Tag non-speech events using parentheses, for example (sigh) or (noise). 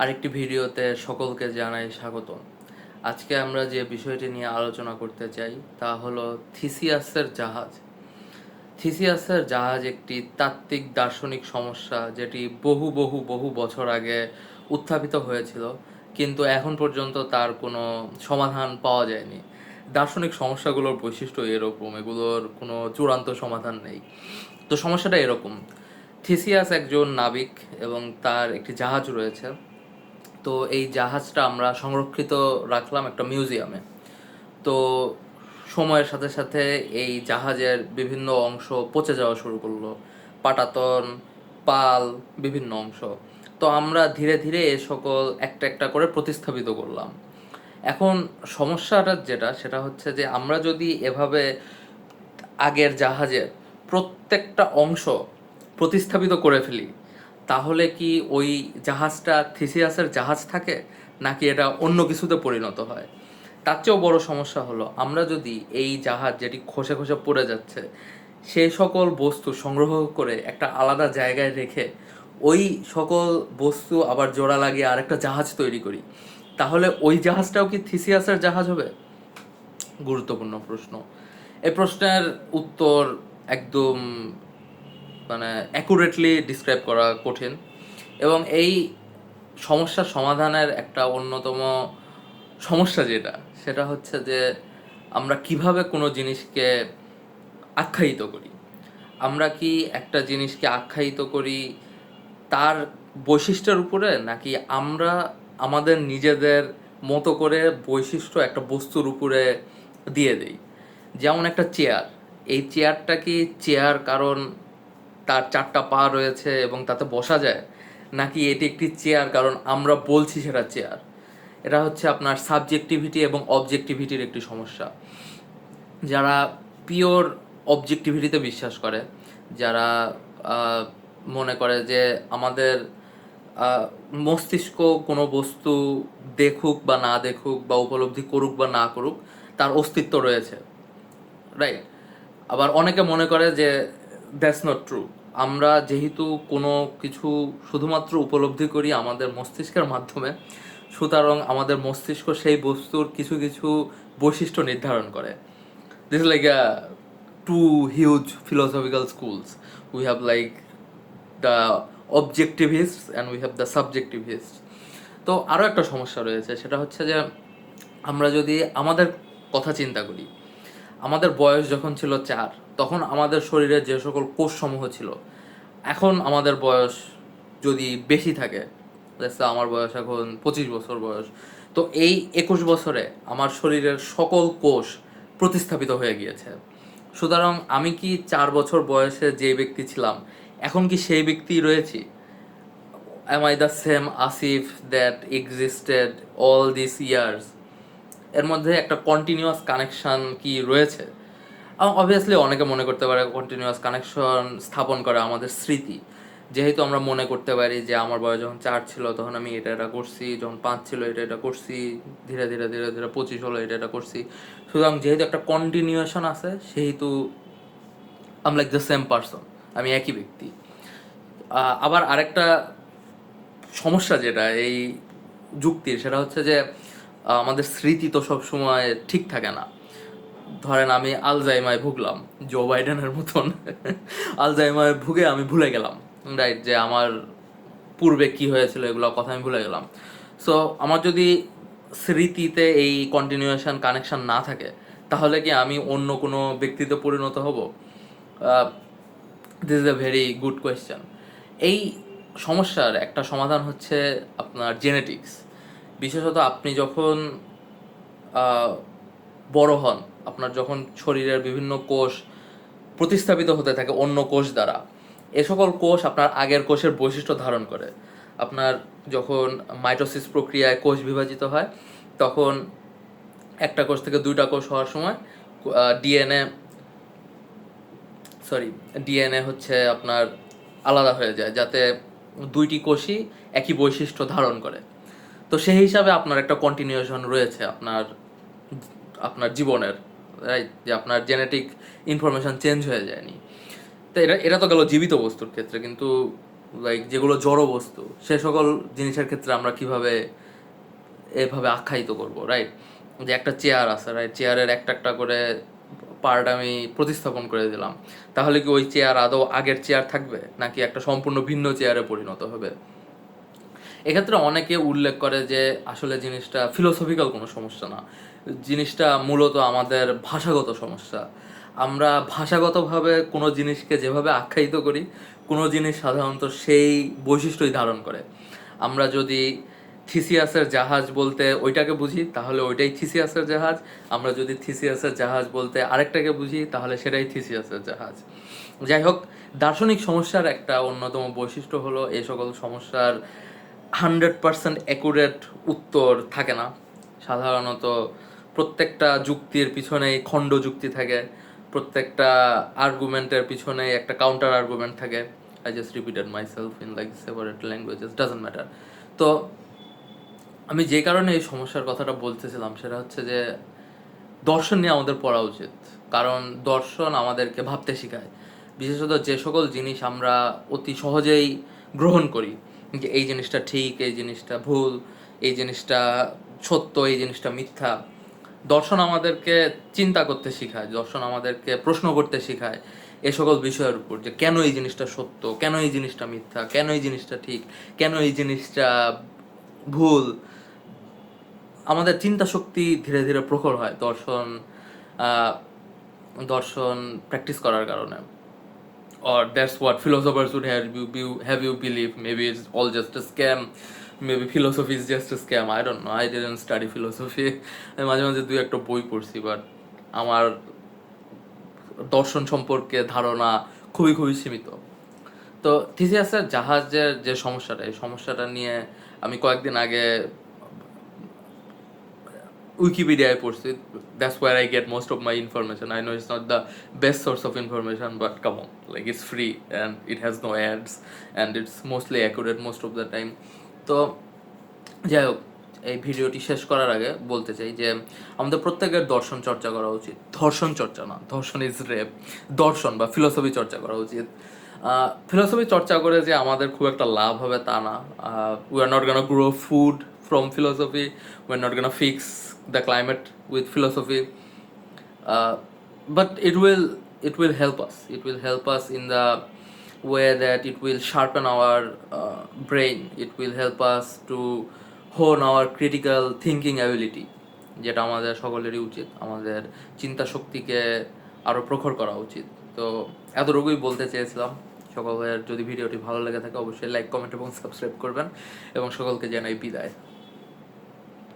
আরেকটি ভিডিওতে সকলকে জানাই স্বাগতম। আজকে আমরা যে বিষয়টি নিয়ে আলোচনা করতে চাই তা হলো থিসিয়াসের জাহাজ। থিসিয়াসের জাহাজ একটি তাত্ত্বিক দার্শনিক সমস্যা যেটি বহু বহু বহু বছর আগে উত্থাপিত হয়েছিল, কিন্তু এখন পর্যন্ত তার কোনো সমাধান পাওয়া যায়নি। দার্শনিক সমস্যাগুলোর বৈশিষ্ট্য এরকম, এগুলোর কোনো চূড়ান্ত সমাধান নেই। তো সমস্যাটা এরকম। থিসিয়াস একজন নাবিক এবং তার একটি জাহাজ রয়েছে। তো এই জাহাজটা আমরা সংরক্ষিত রাখলাম একটা মিউজিয়ামে। তো সময়ের সাথে সাথে এই জাহাজের বিভিন্ন অংশ পচে যাওয়া শুরু করল। পাটাতন, পাল, বিভিন্ন অংশ। তো আমরা ধীরে ধীরে এ সকল একটা একটা করে প্রতিস্থাপিত করলাম। এখন সমস্যাটা যেটা, সেটা হচ্ছে যে আমরা যদি এভাবে আগের জাহাজের প্রত্যেকটা অংশ প্রতিস্থাপিত করে ফেলি তাহলে কি ওই জাহাজটা থিসিয়াসের জাহাজ থাকে? নাকি এটা অন্য কিছুতে পরিণত হয়? তার চেয়েও বড় সমস্যা হলো, আমরা যদি এই জাহাজ যেটি খসে খসে পড়ে যাচ্ছে সেই সকল বস্তু সংগ্রহ করে একটা আলাদা জায়গায় রেখে ওই সকল বস্তু আবার জোড়া লাগিয়ে আরেকটা জাহাজ তৈরি করি, তাহলে ওই জাহাজটাও কি থিসিয়াসের জাহাজ হবে? গুরুত্বপূর্ণ প্রশ্ন। এই প্রশ্নের উত্তর একদম মানে অ্যাকুরেটলি ডিসক্রাইব করা কঠিন। এবং এই সমস্যার সমাধানের একটা অন্যতম সমস্যা যেটা, সেটা হচ্ছে যে আমরা কীভাবে কোনো জিনিসকে আখ্যায়িত করি? আমরা কি একটা জিনিসকে আখ্যায়িত করি তার বৈশিষ্ট্যের উপরে, নাকি আমরা আমাদের নিজেদের মতো করে বৈশিষ্ট্য একটা বস্তুর উপরে দিয়ে দেই? যেমন একটা চেয়ার এই চেয়ারটা কি চেয়ার কারণ তার চারটা পা রয়েছে এবং তাতে বসা যায়, নাকি এটি একটি চেয়ার কারণ আমরা বলছি সেটা চেয়ার এটা হচ্ছে আপনার সাবজেক্টিভিটি এবং অবজেক্টিভিটির একটি সমস্যা। যারা পিওর অবজেক্টিভিটিতে বিশ্বাস করে, যারা মনে করে যে আমাদের মস্তিষ্ক কোনো বস্তু দেখুক বা না দেখুক বা উপলব্ধি করুক বা না করুক, তার অস্তিত্ব রয়েছে রাইট আবার অনেকে মনে করে যে দ্যাটস নট ট্রু আমরা যেহেতু কোনো কিছু শুধুমাত্র উপলব্ধি করি আমাদের মস্তিষ্কের মাধ্যমে, সুতরাং আমাদের মস্তিষ্ক সেই বস্তুর কিছু কিছু বৈশিষ্ট্য নির্ধারণ করে। This like uh two huge philosophical schools we have like the objectivist and we have the subjectivist তো আরও একটা সমস্যা রয়েছে, সেটা হচ্ছে যে আমরা যদি আমাদের কথা চিন্তা করি আমাদের বয়স যখন ছিল চার, তখন আমাদের শরীরে যে সকল কোষসমূহ ছিল, এখন আমাদের বয়স যদি বেশি থাকে আমার বয়স এখন পঁচিশ বছর বয়স, তো এই একুশ বছরে আমার শরীরের সকল কোষ প্রতিস্থাপিত হয়ে গিয়েছে। সুতরাং আমি কি চার বছর বয়সে যে ব্যক্তি ছিলাম, এখন কি সেই ব্যক্তি রয়েছি? Am I the same Asif that existed all this years? এর মধ্যে একটা কন্টিনিউয়াস কানেকশন কি রয়েছে? অবভিয়াসলি অনেকে মনে করতে পারে কন্টিনিউয়াস কানেকশন স্থাপন করে আমাদের স্মৃতি। যেহেতু আমরা মনে করতে পারি যে আমার বয়স যখন চার ছিল, তখন আমি এটা এটা করছি, যখন পাঁচ ছিল এটা এটা করছি, ধীরে ধীরে ধীরে ধীরে পঁচিশ হলো এটা এটা করছি। সুতরাং যেহেতু একটা কন্টিনিউয়েশন আছে, সেহেতু um like the same person আমি একই ব্যক্তি। আবার আরেকটা সমস্যা যেটা এই যুক্তির, সেটা হচ্ছে যে আমাদের স্মৃতি তো সব সময় ঠিক থাকে না। ধরেন আমি আলজাইমায় ভুগলাম জো বাইডেনের মতন। (laughs) আলজাইমায় ভুগে আমি ভুলে গেলাম রাইট যে আমার পূর্বে কি হয়েছিল এগুলো কথা আমি ভুলে গেলাম। সো আমার যদি স্মৃতিতে এই কন্টিনিউয়েশন কানেকশন না থাকে, তাহলে কি আমি অন্য কোনো ব্যক্তিতে পরিণত হব? This is a very good question এই সমস্যার একটা সমাধান হচ্ছে আপনার জেনেটিক্স বিশেষত আপনি যখন বড় হন, আপনার যখন শরীরের বিভিন্ন কোষ প্রতিস্থাপিত হতে থাকে অন্য কোষ দ্বারা, এ সকল কোষ আপনার আগের কোষের বৈশিষ্ট্য ধারণ করে। আপনার যখন মাইটোসিস প্রক্রিয়ায় কোষ বিভাজিত হয়, তখন একটা কোষ থেকে দুইটা কোষ হওয়ার সময় ডিএনএ, সরি, ডিএনএ হচ্ছে আপনার আলাদা হয়ে যায়, যাতে দুইটি কোষই একই বৈশিষ্ট্য ধারণ করে। তো সেই হিসাবে আপনার একটা কন্টিনিউশন রয়েছে আপনার আপনার জীবনের রাইট যে আপনার জেনেটিক ইনফরমেশন চেঞ্জ হয়ে যায়নি। তো এটা এটা তো গেল জীবিত বস্তুর ক্ষেত্রে, কিন্তু লাইক যেগুলো জড় বস্তু, সে সকল জিনিসের ক্ষেত্রে আমরা কীভাবে এভাবে আখ্যায়িত করব রাইট যে একটা চেয়ার আছে রাইট চেয়ারের একটা একটা করে পার্ট আমি প্রতিস্থাপন করে দিলাম। তাহলে কি ওই চেয়ার আদৌ আগের চেয়ার থাকবে? নাকি একটা সম্পূর্ণ ভিন্ন চেয়ারে পরিণত হবে? এক্ষেত্রে অনেকে উল্লেখ করে যে আসলে জিনিসটা ফিলোসফিক্যাল কোনো সমস্যা না। জিনিসটা মূলত আমাদের ভাষাগত সমস্যা। আমরা ভাষাগতভাবে কোনো জিনিসকে যেভাবে আখ্যায়িত করি, কোনো জিনিস সাধারণত সেই বৈশিষ্ট্যই ধারণ করে। আমরা যদি থিসিয়াসের জাহাজ বলতে ওইটাকে বুঝি, তাহলে ওইটাই থিসিয়াসের জাহাজ। আমরা যদি থিসিয়াসের জাহাজ বলতে আরেকটাকে বুঝি, তাহলে সেটাই থিসিয়াসের জাহাজ। যাই হোক, দার্শনিক সমস্যার একটা অন্যতম বৈশিষ্ট্য হলো এই সকল সমস্যার হান্ড্রেড পার্সেন্ট অ্যাকুরেট উত্তর থাকে না। সাধারণত প্রত্যেকটা যুক্তির পিছনেই খণ্ড যুক্তি থাকে, প্রত্যেকটা আর্গুমেন্টের পিছনে একটা কাউন্টার আর্গুমেন্ট থাকে। I just repeated myself in like separate languages doesn't matter তো আমি যে কারণে এই সমস্যার কথাটা বলতেছিলাম, সেটা হচ্ছে যে দর্শন নিয়ে আমাদের পড়া উচিত। কারণ দর্শন আমাদেরকে ভাবতে শেখায়। বিশেষত যে সকল জিনিস আমরা অতি সহজেই গ্রহণ করি। যে এই জিনিসটা ঠিক, এই জিনিসটা ভুল, এই জিনিসটা সত্য, এই জিনিসটা মিথ্যা। দর্শন আমাদেরকে চিন্তা করতে শেখায়, দর্শন আমাদেরকে প্রশ্ন করতে শেখায় এ সকল বিষয়ের উপর যে কেন এই জিনিসটা সত্য, কেন এই জিনিসটা মিথ্যা, কেন এই জিনিসটা ঠিক, কেন এই জিনিসটা ভুল। আমাদের চিন্তা শক্তি ধীরে ধীরে প্রখর হয় দর্শন দর্শন প্র্যাকটিস করার কারণে। Or that's what philosophers would have you have you believe maybe it's all just a scam maybe philosophy is just a scam I don't know I didn't study philosophy আমি মাঝে মাঝে দুই একটা বই পড়ছি বাট আমার দর্শন সম্পর্কে ধারণা খুবই খুবই সীমিত তো থিসিয়াসের জাহাজের যে সমস্যাটা এই সমস্যাটা নিয়ে আমি কয়েকদিন আগে উইকিপিডিয়ায় পড়ছি that's where I get most of my information I know it's not the best source of information but come like it's free and it has no ads and it's mostly accurate most of the time তো, যাই হোক, এই ভিডিওটি শেষ করার আগে বলতে চাই যে, আমাদের প্রত্যেকের দর্শন চর্চা করা উচিত। ধর্ষণ চর্চা না, ধর্ষণ ইজ রেপ দর্শন বা ফিলোসফি চর্চা করা উচিত। ফিলোসফি চর্চা করে যে আমাদের খুব একটা লাভ হবে তা না। We are not gonna grow food philosophy we are not gonna fix the climate with philosophy uh, but it will it will help us. It will help us in the way that it will sharpen our uh, brain. It will help us to hone our critical thinking ability যেটা আমাদের সকলেরই উচিত। আমাদের চিন্তা শক্তিকে আরও প্রখর করা উচিত। তো এতটুকুই বলতে চেয়েছিলাম। সকলের যদি ভিডিওটি ভালো লেগে থাকে অবশ্যই লাইক কমেন্ট এবং সাবস্ক্রাইব করবেন। এবং সকলকে জানাই বিদায়।